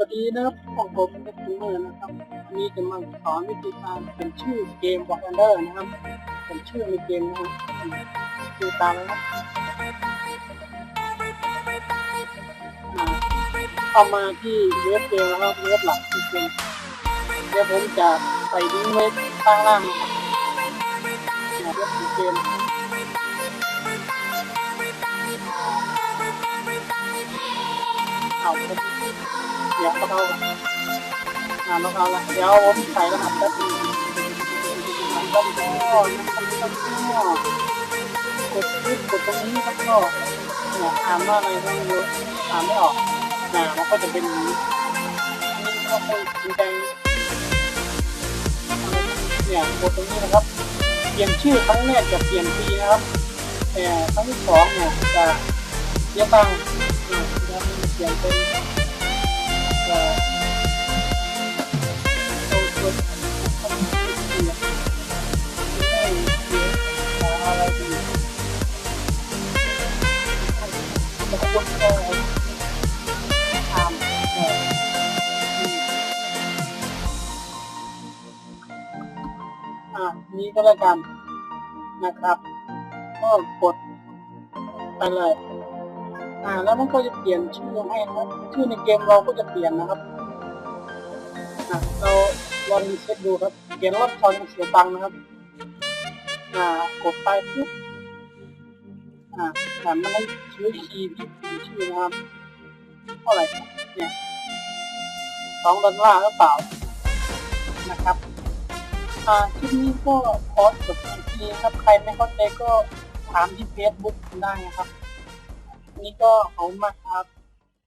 วัสดีนะครับของผมเป็นคุณเมอร์นะครับวันนี้จะมาสอนวิธีการเป็นชื่อเกม War Thunder นะครับเป็นชื่อในเกมนะครับดูตามนะครับอ่าเข้ามาที่เว็บเกมนะครับเว็บหลักที่เป็นเดี๋ยวผมจะใส่ลิงก์ไว้ข้างล่างนะครับเนี่ยเว็บของเกมเอาผม เดี๋ยวเราอ่าเราเอาละเดี๋ยวผมใส่รหัสแป๊บนึงมันก็ก็มันก็กดคลิกกดตรงนี้แล้วก็เนี่ยอ่านว่าอะไรก็ไม่รู้อ่านไม่ออกนะมันก็จะเป็นอย่างนี้อันนี้ก็เป็นแดงเนี่ยกดตรงนี้นะครับ เปลี่ยนชื่อครั้งแรกจะเปลี่ยนฟรีนะครับแต่ครั้งที่สองเนี่ยจะเสียตังค์อ่าจะเปลี่ยนเป็น อ่อตามเอ่ออืมอ่านี้ก็แล้วกันนะครับ ก็กดไปเลย อ่า แล้วมันก็จะเปลี่ยนชื่อให้นะชื่อในเกมเราก็จะเปลี่ยนนะครับอ่าเราลองเซ็ตดูครับเปลี่ยนรอบตอนเสียตังค์นะครับ อ่ากดไปปุ๊บ แต่มันได้ชื่อคีย์ที่เปลี่ยนชื่อนะครับเท่าไหร่เนี่ยสองดอลลาร์หรือเปล่านะครับอ่าคลิปนี้ก็ขอจบทีนะครับใครไม่เข้าใจก็ถามที่เฟซบุ๊กได้นะครับ นี่ก็ขอบคุณมากครับ